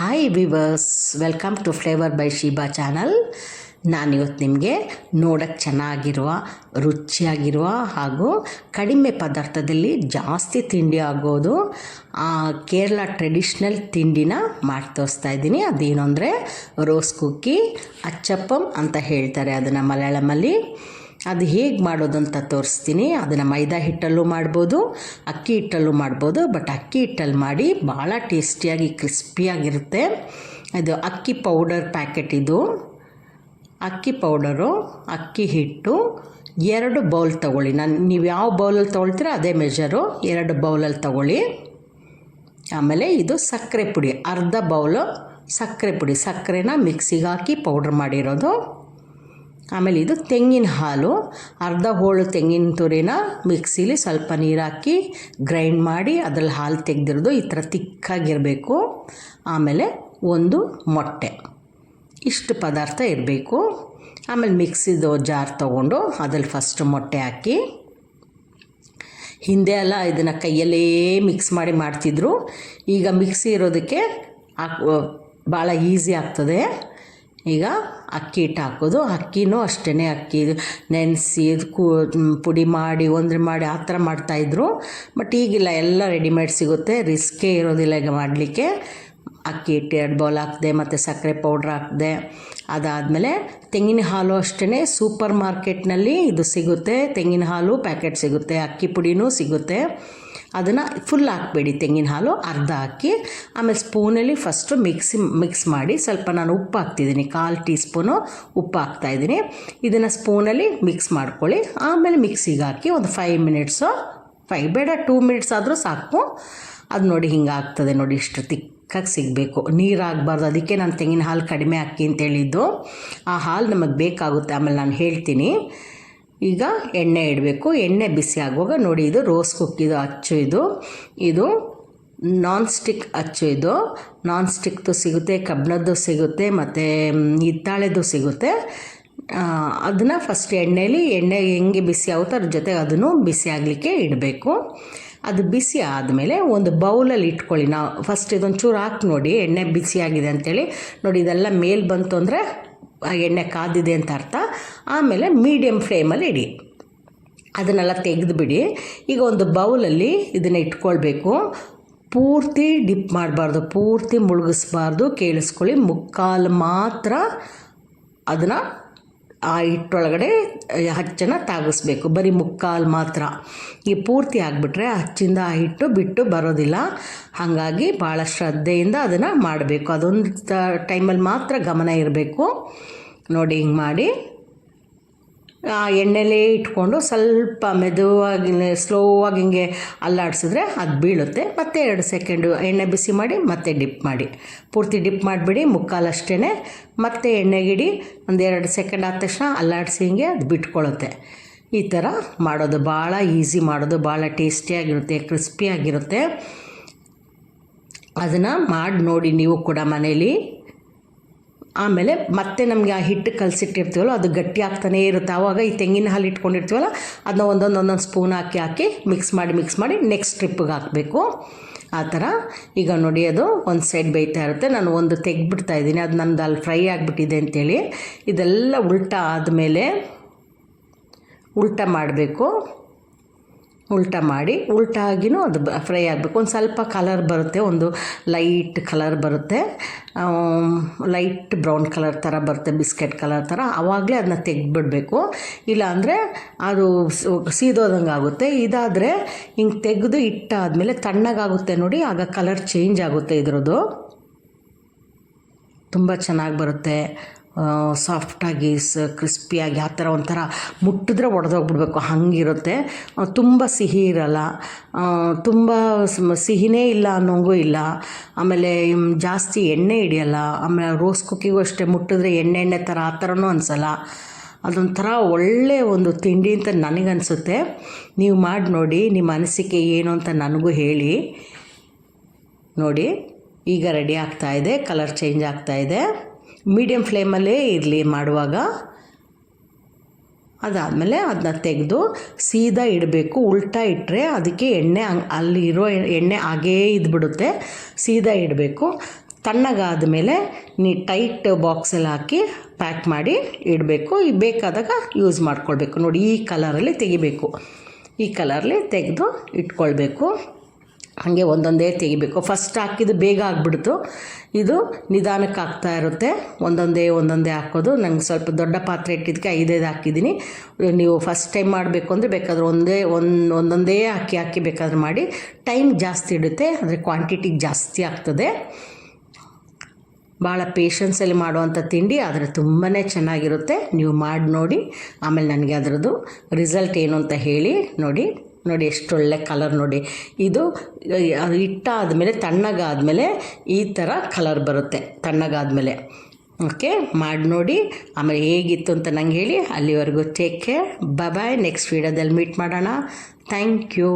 Hi viewers welcome to flavour by Sheeba channel ನಾನಿವತ್ತು ನಿಮಗೆ ನೋಡಕ್ಕೆ ಚೆನ್ನಾಗಿರುವ, ರುಚಿಯಾಗಿರುವ ಹಾಗೂ ಕಡಿಮೆ ಪದಾರ್ಥದಲ್ಲಿ ಜಾಸ್ತಿ ತಿಂಡಿ ಆಗೋದು ಕೇರಳ ಟ್ರೆಡಿಷ್ನಲ್ ತಿಂಡಿನ ಮಾಡಿ ತೋರಿಸ್ತಾ ಇದ್ದೀನಿ. ಅದೇನು ಅಂದರೆ ರೋಸ್ ಕುಕ್ಕಿ, ಅಚ್ಚಪ್ಪಂ ಅಂತ ಹೇಳ್ತಾರೆ ಅದನ್ನು ಮಲಯಾಳಮಲ್ಲಿ. ಅದು ಹೇಗೆ ಮಾಡೋದು ಅಂತ ತೋರಿಸ್ತೀನಿ. ಅದನ್ನು ಮೈದಾ ಹಿಟ್ಟಲ್ಲೂ ಮಾಡ್ಬೋದು, ಅಕ್ಕಿ ಹಿಟ್ಟಲ್ಲೂ ಮಾಡ್ಬೋದು ಬಟ್ ಅಕ್ಕಿ ಹಿಟ್ಟಲ್ಲಿ ಮಾಡಿ ಭಾಳ ಟೇಸ್ಟಿಯಾಗಿ, ಕ್ರಿಸ್ಪಿಯಾಗಿರುತ್ತೆ. ಇದು ಅಕ್ಕಿ ಪೌಡರ್ ಪ್ಯಾಕೆಟ್ ಇದು. ಅಕ್ಕಿ ಪೌಡರು, ಅಕ್ಕಿ ಹಿಟ್ಟು, ಎರಡು ಬೌಲ್ ತಗೊಳ್ಳಿ. ನಾನು ನೀವು ಯಾವ ಬೌಲಲ್ಲಿ ತೊಗೊಳ್ತೀರೋ ಅದೇ ಮೆಜರು ಎರಡು ಬೌಲಲ್ಲಿ ತಗೊಳ್ಳಿ. ಆಮೇಲೆ ಇದು ಸಕ್ಕರೆ ಪುಡಿ, ಅರ್ಧ ಬೌಲು ಸಕ್ಕರೆ ಪುಡಿ. ಸಕ್ಕರೆನ ಮಿಕ್ಸಿಗೆ ಹಾಕಿ ಪೌಡ್ರ್ ಮಾಡಿರೋದು. ಆಮೇಲೆ ಇದು ತೆಂಗಿನ ಹಾಲು. ಅರ್ಧ ಹೋಳು ತೆಂಗಿನ ತುರಿನ ಮಿಕ್ಸಿಲಿ ಸ್ವಲ್ಪ ನೀರಾಕಿ ಗ್ರೈಂಡ್ ಮಾಡಿ ಅದರಲ್ಲಿ ಹಾಲು ತೆಗೆದಿರೋದು ಈ ಥರ ತಿಕ್ಕಾಗಿರಬೇಕು. ಆಮೇಲೆ ಒಂದು ಮೊಟ್ಟೆ. ಇಷ್ಟು ಪದಾರ್ಥ ಇರಬೇಕು. ಆಮೇಲೆ ಮಿಕ್ಸಿದು ಜಾರ್ ತೊಗೊಂಡು ಅದರಲ್ಲಿ ಫಸ್ಟ್ ಮೊಟ್ಟೆ ಹಾಕಿ. ಹಿಂದೆ ಎಲ್ಲ ಇದನ್ನು ಕೈಯಲ್ಲೇ ಮಿಕ್ಸ್ ಮಾಡಿ ಮಾಡ್ತಿದ್ರು. ಈಗ ಮಿಕ್ಸಿ ಇರೋದಕ್ಕೆ ಭಾಳ ಈಸಿ ಆಗ್ತದೆ. ಈಗ ಅಕ್ಕಿ ಹಿಟ್ಟು ಹಾಕೋದು. ಅಕ್ಕಿನೂ ಅಷ್ಟೇ ಅಕ್ಕಿ ನೆನೆಸಿ ಕೂ ಪುಡಿ ಮಾಡಿ, ಒಂದ್ರೆ ಮಾಡಿ ಆ ಥರ ಮಾಡ್ತಾಯಿದ್ರು ಬಟ್ ಈಗಿಲ್ಲ, ಎಲ್ಲ ರೆಡಿಮೇಡ್ ಸಿಗುತ್ತೆ. ರಿಸ್ಕೇ ಇರೋದಿಲ್ಲ ಈಗ ಮಾಡಲಿಕ್ಕೆ. ಅಕ್ಕಿ ಹಿಟ್ಟು ಎರಡು ಬೌಲ್ ಹಾಕಿದೆ, ಮತ್ತು ಸಕ್ಕರೆ ಪೌಡ್ರ್ ಹಾಕಿದೆ. ಅದಾದಮೇಲೆ ತೆಂಗಿನ ಹಾಲು ಅಷ್ಟೇ ಸೂಪರ್ ಮಾರ್ಕೆಟ್ನಲ್ಲಿ ಇದು ಸಿಗುತ್ತೆ. ತೆಂಗಿನ ಹಾಲು ಪ್ಯಾಕೆಟ್ ಸಿಗುತ್ತೆ. ಅಕ್ಕಿ ಪುಡಿನೂ ಸಿಗುತ್ತೆ. ಅದನ್ನು ಫುಲ್ ಹಾಕಬೇಡಿ. ತೆಂಗಿನ ಹಾಲು ಅರ್ಧ ಹಾಕಿ, ಆಮೇಲೆ ಸ್ಪೂನಲ್ಲಿ ಫಸ್ಟು ಮಿಕ್ಸಿ ಮಿಕ್ಸ್ ಮಾಡಿ ಸ್ವಲ್ಪ ನಾನು ಉಪ್ಪು ಹಾಕ್ತಿದ್ದೀನಿ. ಕಾಲು ಟೀ ಸ್ಪೂನು ಉಪ್ಪು ಹಾಕ್ತಾಯಿದ್ದೀನಿ ಇದನ್ನು ಸ್ಪೂನಲ್ಲಿ ಮಿಕ್ಸ್ ಮಾಡ್ಕೊಳ್ಳಿ. ಆಮೇಲೆ ಮಿಕ್ಸಿಗೆ ಹಾಕಿ ಒಂದು ಫೈವ್ ಮಿನಿಟ್ಸು ಫೈವ್ ಬೇಡ ಟೂ ಮಿನಿಟ್ಸ್ ಆದರೂ ಸಾಕು. ಅದು ನೋಡಿ ಹಿಂಗೆ ಆಗ್ತದೆ ನೋಡಿ, ಇಷ್ಟು ತಿಕ್ಕಾಗಿ ಸಿಗಬೇಕು. ನೀರು ಆಗಬಾರ್ದು. ಅದಕ್ಕೆ ನಾನು ತೆಂಗಿನ ಹಾಲು ಕಡಿಮೆ ಹಾಕಿ ಅಂತ ಹೇಳಿದ್ದು. ಆ ಹಾಲು ನಮಗೆ ಬೇಕಾಗುತ್ತೆ. ಆಮೇಲೆ ನಾನು ಹೇಳ್ತೀನಿ. ಈಗ ಎಣ್ಣೆ ಇಡಬೇಕು. ಎಣ್ಣೆ ಬಿಸಿ ಆಗುವಾಗ ನೋಡಿ ಇದು ರೋಸ್ ಕುಕ್ಕಿದು ಅಚ್ಚು ಇದು. ಇದು ನಾನ್ ಸ್ಟಿಕ್ ಅಚ್ಚು ಇದು. ನಾನ್ ಸ್ಟಿಕ್ದು ಸಿಗುತ್ತೆ ಕಬ್ಬಿಣದ್ದು ಸಿಗುತ್ತೆ, ಮತ್ತು ಹಿತ್ತಾಳೆದು ಸಿಗುತ್ತೆ. ಅದನ್ನು ಫಸ್ಟ್ ಎಣ್ಣೆಯಲ್ಲಿ ಎಣ್ಣೆ ಹೆಂಗೆ ಬಿಸಿ ಆಗುತ್ತೋ ಅದ್ರ ಜೊತೆ ಅದನ್ನು ಬಿಸಿ ಆಗಲಿಕ್ಕೆ ಇಡಬೇಕು. ಅದು ಬಿಸಿ ಆದಮೇಲೆ ಒಂದು ಬೌಲಲ್ಲಿ ಇಟ್ಕೊಳ್ಳಿ. ನಾವು ಫಸ್ಟ್ ಇದೊಂಚೂರು ಹಾಕಿ ನೋಡಿ, ಎಣ್ಣೆ ಬಿಸಿಯಾಗಿದೆ ಅಂತೇಳಿ. ನೋಡಿ, ಇದೆಲ್ಲ ಮೇಲೆ ಬಂತು ಅಂದರೆ ಎಣ್ಣೆ ಕಾದಿದೆ ಅಂತ ಅರ್ಥ. ಆಮೇಲೆ ಮೀಡಿಯಮ್ ಫ್ಲೇಮಲ್ಲಿ ಇಡಿ. ಅದನ್ನೆಲ್ಲ ತೆಗೆದುಬಿಡಿ ಈಗ ಒಂದು ಬೌಲಲ್ಲಿ ಇದನ್ನು ಇಟ್ಕೊಳ್ಬೇಕು. ಪೂರ್ತಿ ಡಿಪ್ ಮಾಡಬಾರ್ದು, ಪೂರ್ತಿ ಮುಳುಗಿಸ್ಬಾರ್ದು, ಕೇಳಿಸ್ಕೊಳ್ಳಿ. ಮುಕ್ಕಾಲು ಮಾತ್ರ ಅದನ್ನು ಆ ಹಿಟ್ಟೊಳಗಡೆ ಹಚ್ಚನ್ನು ತಾಗಿಸ್ಬೇಕು. ಬರೀ ಮುಕ್ಕಾಲು ಮಾತ್ರ. ಈ ಪೂರ್ತಿ ಆಗಿಬಿಟ್ರೆ ಹಚ್ಚಿಂದ ಆ ಹಿಟ್ಟು ಬಿಟ್ಟು ಬರೋದಿಲ್ಲ. ಹಾಗಾಗಿ ಭಾಳ ಶ್ರದ್ಧೆಯಿಂದ ಅದನ್ನು ಮಾಡಬೇಕು. ಅದೊಂದು ಟೈಮಲ್ಲಿ ಮಾತ್ರ ಗಮನ ಇರಬೇಕು. ನೋಡಿ, ಹಿಂಗೆ ಮಾಡಿ. ಎಣ್ಣೆಲೇ ಇಟ್ಕೊಂಡು ಸ್ವಲ್ಪ ಮೆದುವಾಗಿ ಸ್ಲೋ ಆಗಿ ಹಿಂಗೆ ಅಲ್ಲಾಡಿಸಿದ್ರೆ ಅದು ಬೀಳುತ್ತೆ. ಮತ್ತೆ ಎರಡು ಸೆಕೆಂಡು ಎಣ್ಣೆ ಬಿಸಿ ಮಾಡಿ, ಮತ್ತೆ ಡಿಪ್ ಮಾಡಿ. ಪೂರ್ತಿ ಡಿಪ್ ಮಾಡಿಬಿಡಿ ಮುಕ್ಕಾಲಷ್ಟೇ ಮತ್ತೆ ಎಣ್ಣೆಗಿಡಿ ಒಂದೆರಡು ಸೆಕೆಂಡ್ ಆದ ತಕ್ಷಣ ಅಲ್ಲಾಡಿಸಿ ಹಿಂಗೆ ಅದು ಬಿಟ್ಕೊಳ್ಳುತ್ತೆ ಈ ಥರ ಮಾಡೋದು ಭಾಳ ಈಸಿ, ಮಾಡೋದು ಭಾಳ ಟೇಸ್ಟಿಯಾಗಿರುತ್ತೆ ಕ್ರಿಸ್ಪಿಯಾಗಿರುತ್ತೆ ಅದನ್ನು ಮಾಡಿ ನೋಡಿ ನೀವು ಕೂಡ ಮನೇಲಿ. ಆಮೇಲೆ ಮತ್ತೆ ನಮಗೆ ಆ ಹಿಟ್ಟು ಕಲಸಿಟ್ಟಿರ್ತೀವಲ್ಲ, ಅದು ಗಟ್ಟಿ ಆಗ್ತಾನೇ ಇರುತ್ತೆ. ಆವಾಗ ಈ ತೆಂಗಿನ ಹಾಲು ಇಟ್ಕೊಂಡಿರ್ತೀವಲ್ಲ, ಅದನ್ನ ಒಂದೊಂದು ಒಂದೊಂದು ಸ್ಪೂನ್ ಹಾಕಿ ಹಾಕಿ ಮಿಕ್ಸ್ ಮಾಡಿ ಮಿಕ್ಸ್ ಮಾಡಿ ನೆಕ್ಸ್ಟ್ ಟ್ರಿಪ್ಪಿಗೆ ಹಾಕಬೇಕು. ಆ ಥರ ಈಗ ನೋಡಿ ಅದು ಒಂದು ಸೈಡ್ ಬೇಯ್ತಾ ಇರುತ್ತೆ. ನಾನು ಒಂದು ತೆಗ್ದುಬಿಡ್ತಾ ಇದ್ದೀನಿ. ಅದು ನಂದು ಅಲ್ಲಿ ಫ್ರೈ ಆಗಿಬಿಟ್ಟಿದೆ ಅಂತೇಳಿ. ಇದೆಲ್ಲ ಉಲ್ಟಾ ಆದಮೇಲೆ ಉಲ್ಟಾ ಮಾಡಬೇಕು. ಉಲ್ಟಾ ಮಾಡಿ ಉಲ್ಟಾಗಿನೂ ಅದು ಫ್ರೈ ಆಗಬೇಕು. ಒಂದು ಸ್ವಲ್ಪ ಕಲರ್ ಬರುತ್ತೆ, ಒಂದು ಲೈಟ್ ಕಲರ್ ಬರುತ್ತೆ. ಲೈಟ್ ಬ್ರೌನ್ ಕಲರ್ ಥರ ಬರುತ್ತೆ, ಬಿಸ್ಕೆಟ್ ಕಲರ್ ಥರ. ಆವಾಗಲೇ ಅದನ್ನ ತೆಗೆದ್ಬಿಡ್ಬೇಕು. ಇಲ್ಲಾಂದರೆ ಅದು ಸೀದೋದಂಗೆ ಆಗುತ್ತೆ. ಇದಾದರೆ ಹಿಂಗೆ ತೆಗೆದು ಇಟ್ಟಾದಮೇಲೆ ತಣ್ಣಗಾಗುತ್ತೆ ನೋಡಿ, ಆಗ ಕಲರ್ ಚೇಂಜ್ ಆಗುತ್ತೆ ಇದ್ರದ್ದು. ತುಂಬ ಚೆನ್ನಾಗಿ ಬರುತ್ತೆ. ಸಾಫ್ಟಾಗಿ ಸ ಕ್ರಿಸ್ಪಿಯಾಗಿ ಆ ಥರ ಒಂಥರ ಮುಟ್ಟಿದ್ರೆ ಒಡೆದೋಗ್ಬಿಡ್ಬೇಕು. ಹಂಗಿರುತ್ತೆ. ತುಂಬ ಸಿಹಿ ಇರಲ್ಲ. ತುಂಬ ಸಿಹಿನೇ ಇಲ್ಲ ಅನ್ನೋಂಗೂ ಇಲ್ಲ. ಆಮೇಲೆ ಜಾಸ್ತಿ ಎಣ್ಣೆ ಹಿಡಿಯಲ್ಲ. ಆಮೇಲೆ ರೋಸ್ ಕುಕ್ಕಿಗೂ ಅಷ್ಟೇ, ಮುಟ್ಟಿದ್ರೆ ಎಣ್ಣೆ ಎಣ್ಣೆ ಥರ ಆ ಥರನೂ ಅನಿಸಲ್ಲ. ಅದೊಂಥರ ಒಳ್ಳೆಯ ಒಂದು ತಿಂಡಿ ಅಂತ ನನಗನ್ಸುತ್ತೆ. ನೀವು ಮಾಡಿ ನೋಡಿ, ನಿಮ್ಮ ಅನಿಸಿಕೆ ಏನು ಅಂತ ನನಗೂ ಹೇಳಿ. ನೋಡಿ, ಈಗ ರೆಡಿ ಆಗ್ತಾ ಇದೆ ಕಲರ್ ಚೇಂಜ್ ಆಗ್ತಾ ಇದೆ. ಮೀಡಿಯಮ್ ಫ್ಲೇಮಲ್ಲೇ ಇರಲಿ ಮಾಡುವಾಗ ಅದಾದಮೇಲೆ ಅದನ್ನ ತೆಗೆದು ಸೀದಾ ಇಡಬೇಕು, ಉಲ್ಟಾ ಇಟ್ಟರೆ ಅದಕ್ಕೆ ಎಣ್ಣೆ ಹಂಗ್ ಅಲ್ಲಿ ಇರೋ ಎಣ್ಣೆ ಹಾಗೇ ಇದ್ಬಿಡುತ್ತೆ. ಸೀದಾ ಇಡಬೇಕು. ತಣ್ಣಗಾದ ಮೇಲೆ ನೀ ಟೈಟ್ ಬಾಕ್ಸಲ್ಲಿ ಹಾಕಿ ಪ್ಯಾಕ್ ಮಾಡಿ ಇಡಬೇಕು. ಈ ಬೇಕಾದಾಗ ಯೂಸ್ ಮಾಡ್ಕೊಳ್ಬೇಕು. ನೋಡಿ ಈ ಕಲರಲ್ಲಿ ತೆಗಿಬೇಕು. ಈ ಕಲರಲ್ಲಿ ತೆಗೆದು ಇಟ್ಕೊಳ್ಬೇಕು. ಹಾಗೆ ಒಂದೊಂದೇ ತೆಗಿಬೇಕು. ಫಸ್ಟ್ ಹಾಕಿದ್ದು ಬೇಗ ಆಗಿಬಿಡ್ತು. ಇದು ನಿಧಾನಕ್ಕೆ ಆಗ್ತಾ ಇರುತ್ತೆ. ಒಂದೊಂದೇ ಒಂದೊಂದೇ ಹಾಕೋದು. ನಂಗೆ ಸ್ವಲ್ಪ ದೊಡ್ಡ ಪಾತ್ರೆ ಇಟ್ಟಿದ್ದಕ್ಕೆ ಐದೈದು ಹಾಕಿದ್ದೀನಿ. ನೀವು ಫಸ್ಟ್ ಟೈಮ್ ಮಾಡಬೇಕು ಅಂದರೆ ಬೇಕಾದ್ರೆ ಒಂದೇ, ಒಂದು, ಒಂದೊಂದೇ ಹಾಕಿ ಹಾಕಿ ಬೇಕಾದ್ರೆ ಮಾಡಿ. ಟೈಮ್ ಜಾಸ್ತಿ ಇಡುತ್ತೆ ಅಂದರೆ ಕ್ವಾಂಟಿಟಿ ಜಾಸ್ತಿ ಆಗ್ತದೆ. ಭಾಳ ಪೇಷನ್ಸಲ್ಲಿ ಮಾಡುವಂಥ ತಿಂಡಿ, ಆದರೆ ತುಂಬಾ ಚೆನ್ನಾಗಿರುತ್ತೆ. ನೀವು ಮಾಡಿ ನೋಡಿ, ಆಮೇಲೆ ನನಗೆ ಅದರದ್ದು ರಿಸಲ್ಟ್ ಏನು ಅಂತ ಹೇಳಿ ನೋಡಿ. ನೋಡಿ, ಎಷ್ಟು ಒಳ್ಳೆ ಕಲರ್ ನೋಡಿ. ಇದು ಅದು ಇಟ್ಟಾದಮೇಲೆ, ತಣ್ಣಗಾದಮೇಲೆ ಈ ಥರ ಕಲರ್ ಬರುತ್ತೆ, ತಣ್ಣಗಾದಮೇಲೆ. ಓಕೆ ಮಾಡಿ ನೋಡಿ. ಆಮೇಲೆ ಹೇಗಿತ್ತು ಅಂತ ನಂಗೆ ಹೇಳಿ. ಅಲ್ಲಿವರೆಗೂ ಟೇಕ್ ಕೇರ್ ಬಾಯ್ ನೆಕ್ಸ್ಟ್ ವೀಡಿಯೋದಲ್ಲಿ ಮೀಟ್ ಮಾಡೋಣ. Thank you